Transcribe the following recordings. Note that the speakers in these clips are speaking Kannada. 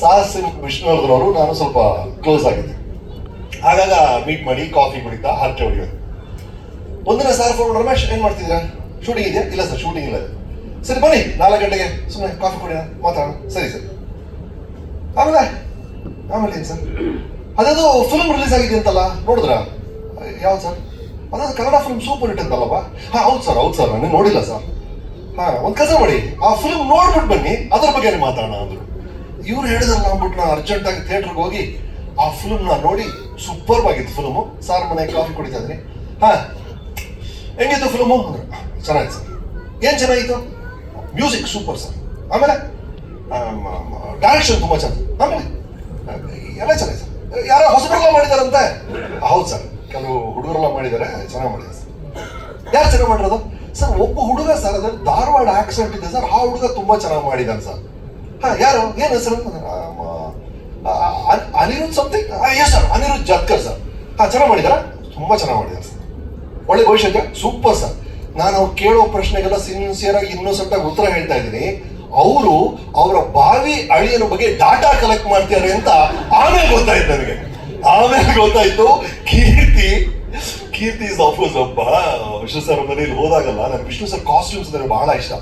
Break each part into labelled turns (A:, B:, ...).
A: ಸಾಹಸ್ ವಿಷ್ಣುವರ್ಧನ್ ಅವರು ನಾನು ಸ್ವಲ್ಪ ಕ್ಲೋಸ್ ಆಗಿದ್ದೆ. ಆಗಾಗ ಮೀಟ್ ಮಾಡಿ ಕಾಫಿ ಕುಡಿತಾ ಹರಟೆ ಹೊಡಿಯೋದು. ಒಂದಿನ ಸಾರ್ ಫೋನ್ ರಮೇಶ್, ಏನ್ ಮಾಡ್ತಿದ್ದೀರಾ? ಶೂಟಿಂಗ್ ಇದೆಯಾ? ಇಲ್ಲ ಸರ್ ಶೂಟಿಂಗ್ ಇಲ್ಲ ಸರಿ, ಬನ್ನಿ, ನಾಲ್ಕು ಗಂಟೆಗೆ ಸುಮ್ಮನೆ ಕಾಫಿ ಕುಡಿಯ ಮಾತಾಡೋಣ. ಸರಿ, ಸರ್. ಆಮೇಲೆ? ಆಮೇಲೆ ಏನು ಸರ್ ಅದೇದು ಫಿಲ್ಮ್ ರಿಲೀಸ್ ಆಗಿದೆ ಅಂತಲ್ಲ, ನೋಡಿದ್ರಾ? ಯಾವ್ದು ಸರ್ ಅದಾದ ಕನ್ನಡ ಫಿಲ್ಮ್ ಸೂಪರ್ ಹಿಟ್ ಅಂತಲ್ಲಪ್ಪ ಹಾಂ, ಹೌದು ಸರ್ ಹೌದು ಸರ್ ನಾನು ನೋಡಿಲ್ಲ ಸರ್ ಹಾ, ಒಂದು ಕೆಲಸ ಮಾಡಿ, ಆ ಫಿಲ್ಮ್ ನೋಡ್ಬಿಟ್ಟು ಬನ್ನಿ, ಅದ್ರ ಬಗ್ಗೆ ಮಾತಾಡೋಣ ಅಂದ್ರು. ಇವ್ರು ಹೇಳಿದಲ್ಲ ಅಂದ್ಬಿಟ್ಟು ನಾನು ಅರ್ಜೆಂಟ್ ಆಗಿ ಥಿಯೇಟರ್ಗೆ ಹೋಗಿ ಆ ಫಿಲ್ಮ್ನ ನೋಡಿ ಸೂಪರ್ ಆಗಿತ್ತು ಫಿಲ್ಮು ಸಾರ್ ಮನೆ ಕಾಫಿ ಕುಡಿತಾ ಇದ್ರಿ ಹಾ, ಹೆಂಗಿತ್ತು ಫಿಲ್ಮು ಅಂದ್ರೆ ಚೆನ್ನಾಗಿತ್ತು ಸರ್ ಏನ್ ಚೆನ್ನಾಗಿತ್ತು? ಮ್ಯೂಸಿಕ್ ಸೂಪರ್ ಸರ್ ಆಮೇಲೆ ಡೈರೆಕ್ಷನ್ ತುಂಬಾ ಚೆನ್ನಾಗಿ ಆಮೇಲೆ ಎಲ್ಲ ಚೆನ್ನಾಗಿ ಸರ್ ಯಾರೋ ಹೊಸಬರೆಲ್ಲ ಮಾಡಿದಾರಂತೆ? ಹೌದು ಸರ್ ಕೆಲವು ಹುಡುಗರೆಲ್ಲ ಮಾಡಿದ್ದಾರೆ ಚೆನ್ನಾಗಿ ಮಾಡಿದ್ದಾರೆ ಸರ್ ಯಾರು ಚೆನ್ನಾಗಿ ಮಾಡಿರೋದು? ಸರ್ ಒಬ್ಬ ಹುಡುಗ ಸರ್ ಅದ್ರಲ್ಲಿ ಧಾರವಾಡ ಆಕ್ಸೆಂಟ್ ಇದೆ ಸರ್ ಆ ಹುಡುಗ ತುಂಬಾ ಚೆನ್ನಾಗಿ ಮಾಡಿದಾನೆ ಸರ್ ಹಾ, ಯಾರು? ಏನು ಹೆಸರು? Anirudh something S sir Anirudh Jatkar sir ಹಾ, ಚೆನ್ನಾಗಿ ಮಾಡಿದಾರ? ತುಂಬಾ ಚೆನ್ನಾಗಿ ಮಾಡಿದಾರೆ ಸರ್ ಒಳ್ಳೆ ಭವಿಷ್ಯ ಸೂಪರ್ ಸರ್ ನಾನು ಅವ್ರು ಕೇಳೋ ಪ್ರಶ್ನೆಗೆಲ್ಲ ಸಿನ್ಸಿಯರ್ ಆಗಿ ಇನ್ನೋಸೆಂಟ್ ಉತ್ತರ ಹೇಳ್ತಾ ಇದ್ದೀನಿ. ಅವರು ಅವರ ಬಾವಿ ಅಳಿಯನ ಬಗ್ಗೆ ಡಾಟಾ ಕಲೆಕ್ಟ್ ಮಾಡ್ತಿದಾರೆ ಅಂತ ಆಮೇಲೆ ಗೊತ್ತಾಯ್ತು ನನಗೆ. ಆಮೇಲೆ ಗೊತ್ತಾಯ್ತು. ಕೀರ್ತಿ ಕೀರ್ತಿ ಇಸ್ ಅಫೋಸ್ ಒಬ್ಬ ವಿಷ್ಣು ಸರ್ ಮನೇಲಿ ಹೋದಾಗಲ್ಲ. ನನಗೆ ವಿಷ್ಣು ಸರ್ ಕಾಸ್ಟ್ಯೂಮ್ಸ್ ಅಂದ್ರೆ ಬಹಳ ಇಷ್ಟ.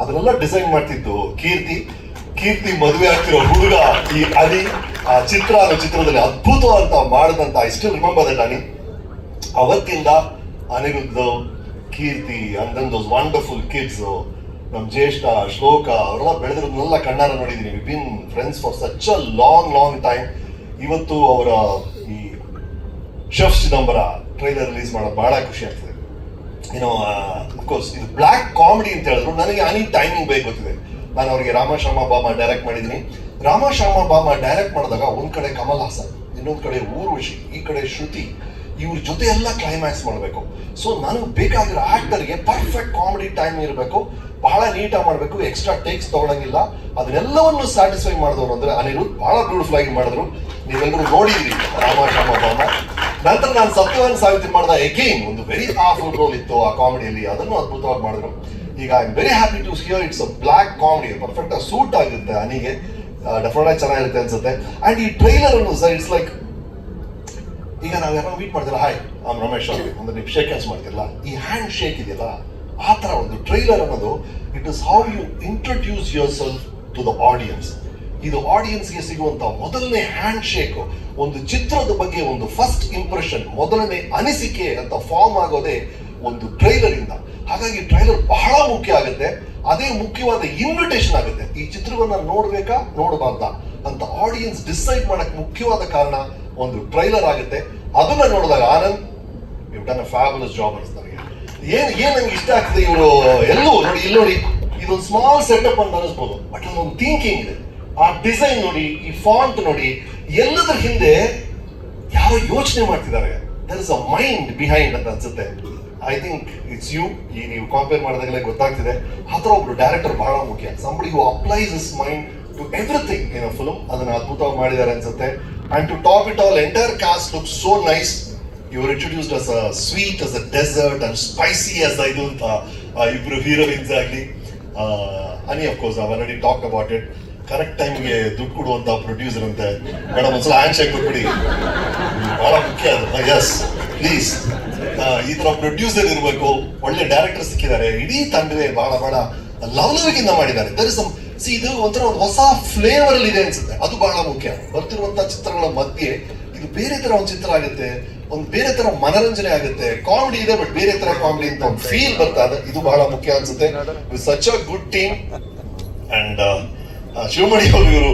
A: ಅದನ್ನೆಲ್ಲ ಡಿಸೈನ್ ಮಾಡ್ತಿತ್ತು ಕೀರ್ತಿ. ಕೀರ್ತಿ ಮದುವೆ ಆಗ್ತಿರೋ ಹುಡುಗ ಈ ಅಲಿ, ಆ ಚಿತ್ರ ಅನ್ನೋ ಚಿತ್ರದಲ್ಲಿ ಅದ್ಭುತ ಅಂತ ಮಾಡಿದಂತ ಇಷ್ಟು ರಿಮೆಂಬರ್ ದಟ್ ಅನಿ ಅವತ್ತಿಂದ Aniruddha, Keerthi and those wonderful kids ನಮ್ ಜ್ಯೇಷ್ಠ, ಶ್ಲೋಕ, ಅವರೆಲ್ಲ ಬೆಳೆದಿರೋದನ್ನೆಲ್ಲ ಕಣ್ಣಾರ ನೋಡಿದ್ದೀನಿ. We been friends for such a long long time ಇವತ್ತು ಅವರ ಈ ಶಫ್ ಚಿದಂಬರ ಟ್ರೈಲರ್ ರಿಲೀಸ್ ಮಾಡೋದು ಬಹಳ ಖುಷಿ ಆಗ್ತದೆ. ಏನೋ ಅಫ್ಕೋರ್ಸ್ ಇದು ಬ್ಲ್ಯಾಕ್ ಕಾಮಿಡಿ ಅಂತ ಹೇಳಿದ್ರು. ನನಗೆ ಅನಿ ಟೈಮಿಂಗ್ ಬೇಕು ಗೊತ್ತಿದೆ. ನಾನು ಅವರಿಗೆ ರಾಮಶ್ಯಾಮ ಬಾಮ ಡೈರೆಕ್ಟ್ ಮಾಡಿದ್ದೀನಿ. ರಾಮಶ್ಯಾಮ ಬಾಮ ಡೈರೆಕ್ಟ್ ಮಾಡಿದಾಗ ಒಂದ್ ಕಡೆ ಕಮಲ್ ಹಾಸನ್, ಇನ್ನೊಂದ್ ಕಡೆ ಊರ್ವಶಿ, ಈ ಕಡೆ ಶ್ರುತಿ, ಇವ್ರ ಜೊತೆ ಎಲ್ಲ ಕ್ಲೈಮ್ಯಾಕ್ಸ್ ಮಾಡಬೇಕು. ಸೊ ನನಗೆ ಬೇಕಾಗಿರೋ ಆಕ್ಟರ್ಗೆ ಪರ್ಫೆಕ್ಟ್ ಕಾಮಿಡಿ ಟೈಮ್ ಇರಬೇಕು. ಬಹಳ ನೀಟಾಗಿ ಮಾಡಬೇಕು ಎಕ್ಸ್ಟ್ರಾ ಟೇಕ್ಸ್ ತಗೊಳಂಗಿಲ್ಲ. ಅದನ್ನೆಲ್ಲವನ್ನು ಸ್ಯಾಟಿಸ್ಫೈ ಮಾಡಿದವರು ಅಂದ್ರೆ ಅನಿರುದ್ಧ ಬಹಳ ಬ್ಯೂಟಿಫುಲ್ ಆಗಿ ಮಾಡಿದ್ರು. ನೀವೆಲ್ಲರೂ ನೋಡಿದ್ರಿ ರಾಮಶ್ಯಾಮ ಬಾಮ. ನಂತರ ನಾನು ಸತ್ಯವನ್ನು ಸಾವಿತ್ರಿ ಮಾಡಿದ ಎಗೇನ್ ಒಂದು ವೆರಿ ಪವರ್ಫುಲ್ ರೋಲ್ ಇತ್ತು ಆ ಕಾಮಿಡಿಯಲ್ಲಿ ಅದನ್ನು ಅದ್ಭುತವಾಗಿ ಮಾಡಿದ್ರು. ಈಗ I very happy to hear it's a black comedy perfect suit ಆಗುತ್ತೆ ಅನಿಗೆ. ಡೆಫಿನೆಟ್ ಚೆನ್ನಾಗಿರುತ್ತೆ ಅನ್ಸುತ್ತೆ. ಅಂಡ್ ಈ ಟ್ರೈಲರ್ ಅನ್ನು ಸರ್ ಇಟ್ಸ್ ಲೈಕ್ ಈಗ ನಾವು ಯಾರೋ ಮೀಟ್ ಮಾಡ್ತಿಲ್ಲ ಹಾಯ್ ಆಮ್ ರಮೇಶ್ ಅವ್ರಿಗೆ ಅಂದ್ರೆ ನೀವು ಶೇಕ್ ಹ್ಯಾಂಡ್ಸ್ ಮಾಡ್ತಿರಲ್ಲ? ಈ ಹ್ಯಾಂಡ್ ಶೇಕ್ ಇದೆಯಲ್ಲ, ಆ ಥರ ಒಂದು ಟ್ರೈಲರ್ ಅನ್ನೋದು it is how you introduce yourself to the audience ಇದು ಆಡಿಯನ್ಸ್ಗೆ ಸಿಗುವಂಥ ಮೊದಲನೇ ಹ್ಯಾಂಡ್ ಶೇಕ್ ಒಂದು ಚಿತ್ರದ ಬಗ್ಗೆ ಒಂದು ಫಸ್ಟ್ ಇಂಪ್ರೆಷನ್ ಮೊದಲನೇ ಅನಿಸಿಕೆ ಅಂತ ಫಾರ್ಮ್ ಆಗೋದೇ ಒಂದು ಟ್ರೈಲರ್ ಇಂದ ಹಾಗಾಗಿ ಟ್ರೈಲರ್ ಬಹಳ ಮುಖ್ಯ ಆಗುತ್ತೆ. ಅದೇ ಮುಖ್ಯವಾದ ಇನ್ವಿಟೇಷನ್ ಆಗುತ್ತೆ. ಈ ಚಿತ್ರವನ್ನ ನೋಡ್ಬೇಕಾ? ನೋಡಬಾರ್ದ? ಅಂತ ಆಡಿಯನ್ಸ್ ಡಿಸೈಡ್ ಮಾಡಕ್ ಮುಖ್ಯವಾದ ಕಾರಣ ಒಂದು ಟ್ರೈಲರ್ ಆಗುತ್ತೆ. ಅದನ್ನ ನೋಡಿದಾಗ ಆನಂದ್ ಇವ್ ಡನ್ ಫ್ಯಾಬುಲಸ್ ಜಾಬ್ ಅನ್ಸ್ ನನಗೆ. ಏನ್ ಏನ್ ನಂಗೆ ಇಷ್ಟ ಆಗ್ತದೆ ಇವರು? ಎಲ್ಲೂ, ನೋಡಿ, ಇಲ್ಲಿ ನೋಡಿ, ಇದೊಂದು ಸ್ಮಾಲ್ ಸೆಟಪ್ ಅಂತ ಅನಿಸ್ಬೋದು. ಬಟ್ ಒಂದು ಥಿಂಕಿಂಗ್ ಇದೆ. ಆ ಡಿಸೈನ್ ನೋಡಿ, ಈ ಫಾಂಟ್ ನೋಡಿ, ಎಲ್ಲದರ ಹಿಂದೆ ಯಾವ ಯೋಚನೆ ಮಾಡ್ತಿದ್ದಾರೆ. There is a mind behind ಅಂತ ಅನ್ಸುತ್ತೆ. ಐ ಥಿಂಕ್ ಇಟ್ಸ್ ಯು ಈ ನೀವು ಕಾಂಪೇರ್ ಮಾಡಿದಾಗಲೇ ಗೊತ್ತಾಗ್ತಿದೆ. ಆ ಥರ ಒಬ್ರು ಡೈರೆಕ್ಟರ್ ಬಹಳ ಮುಖ್ಯ. Somebody you applies is mind to everything in a film ಅದನ್ನು ಅದ್ಭುತವಾಗಿ ಮಾಡಿದ್ದಾರೆ ಅನ್ಸುತ್ತೆ. And to top it all entire cast look so nice ಇವರು introduced as a sweet as a dessert and spicy as ಇದು ಅಂತ ಇಬ್ಬರು ಹೀರೋಯಿನ್ಸ್ ಆಗಲಿ. Ani of course already talk about it correct ಟೈಮ್ಗೆ ದುಡ್ಡು ಕೊಡುವಂತ ಪ್ರೊಡ್ಯೂಸರ್ ಅಂತೆ. ಮೇಡಮ್ ಒಂದ್ಸಲ ಹ್ಯಾಂಡ್ ಶೇಕ್ ಕೊಟ್ಬಿಡಿ ಬಹಳ ಮುಖ್ಯ ಅದು. ಎಸ್ ಪ್ಲೀಸ್ ತರ ಪ್ರೊಡ್ಯೂಸರ್ ಇರಬೇಕು. ಒಳ್ಳೆ ಡೈರೆಕ್ಟರ್ ಸಿಕ್ಕಿದ್ದಾರೆ. ಇಡೀ ತಂಡವೇ ಬಹಳ ಬಹಳ ಲವಲವಿಕೆಯಿಂದ ಮಾಡಿದ್ದಾರೆ. ದರ್ ಇಸ್ ಸಿ ಇದು ಒಂಥರ ಒಂದು ಹೊಸ ಫ್ಲೇವರ್ ಅಲ್ಲಿ ಇದೆ ಅನ್ಸುತ್ತೆ. ಅದು ಬಹಳ ಮುಖ್ಯ. ಬರ್ತಿರುವಂತ ಚಿತ್ರಗಳ ಮಧ್ಯೆ ಇದು ಬೇರೆ ತರ ಒಂದು ಚಿತ್ರ ಆಗುತ್ತೆ. ಒಂದು ಬೇರೆ ತರ ಮನರಂಜನೆ ಆಗುತ್ತೆ. ಕಾಮಿಡಿ ಇದೆ ಬಟ್ ಬೇರೆ ತರ ಕಾಮಿಡಿ ಅಂತ ಒಂದು ಫೀಲ್ ಬರ್ತಾ ಇದೆ. ಇದು ಬಹಳ ಮುಖ್ಯ ಅನ್ಸುತ್ತೆ. Such a good team and Shivamani ಅವರು ಇವರು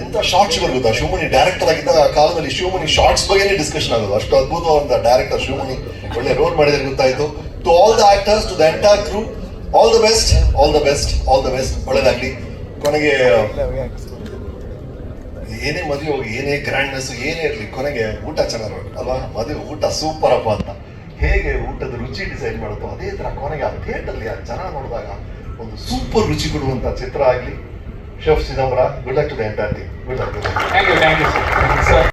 A: ಎಂತ ಶಾರ್ಟ್ಸ್ ಗೊತ್ತಾ ಶಿವಮಣಿ ಡೈರೆಕ್ಟರ್ ಆಗಿದ್ದ ಆ ಕಾಲದಲ್ಲಿ ಶಿವಮಣಿ ಶಾರ್ಟ್ಸ್ ಬಗ್ಗೆನೇ ಡಿಸ್ಕಷನ್ ಆಗೋದು. ಅಷ್ಟು ಅದ್ಭುತವಾದ ಡೈರೆಕ್ಟರ್ ಶಿವಮಣಿ ಒಳ್ಳೆ ರೋಲ್ ಮಾಡಿದ್ರೆ ಗೊತ್ತಾಯ್ತು. To all the actors to the entire crew all the best all the best all the best ಒಳ್ಳೇದಾಗ್ಲಿ. ಕೊನೆಗೆ, ಏನೇ ಮದುವೆ ಹೋಗಿ, ಏನೇ ಗ್ರ್ಯಾಂಡ್ನೆಸ್ ಏನೇ ಇರಲಿ, ಕೊನೆಗೆ ಊಟ ಚೆನ್ನಾಗಿ ಅಲ್ವಾ? ಮದುವೆ ಊಟ ಸೂಪರ್ ಅಪ್ಪ ಅಂತ. ಹೇಗೆ ಊಟದ ರುಚಿ ಡಿಸೈಡ್ ಮಾಡುತ್ತೋ, ಅದೇ ತರ ಕೊನೆಗೆ ಆ ಥಿಯೇಟರ್ಲಿ ಆ ಜನ ನೋಡಿದಾಗ ಒಂದು ಸೂಪರ್ ರುಚಿ ಕೊಡುವಂತ ಚಿತ್ರ ಆಗಲಿ chef Chidambara good luck to the entire team good luck
B: Thank you, thank you, sir. Sir,